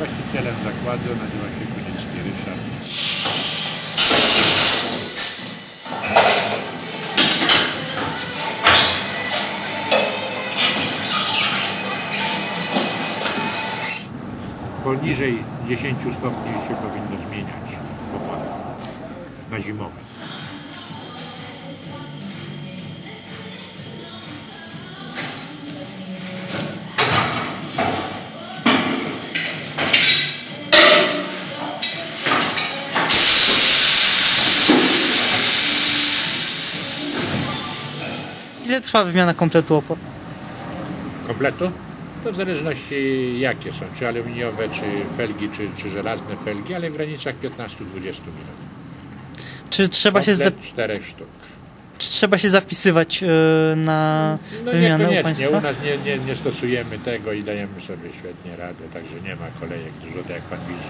listopadu, nazywa się Kunicki Ryszard. Poniżej 10 stopni się powinno zmieniać opony na zimowe. Ile trwa wymiana kompletu opon? kompletu? To w zależności jakie są, czy aluminiowe, czy felgi, czy, czy żelazne felgi, ale w granicach 15-20 minut. Czy trzeba, się, za, Komplet czterech sztuk. czy trzeba się zapisywać yy, na No wymianę u niekoniecznie, u Państwa? nas nie, nie, nie stosujemy tego i dajemy sobie świetnie radę, także nie ma kolejek dużo, tak jak Pan widzi.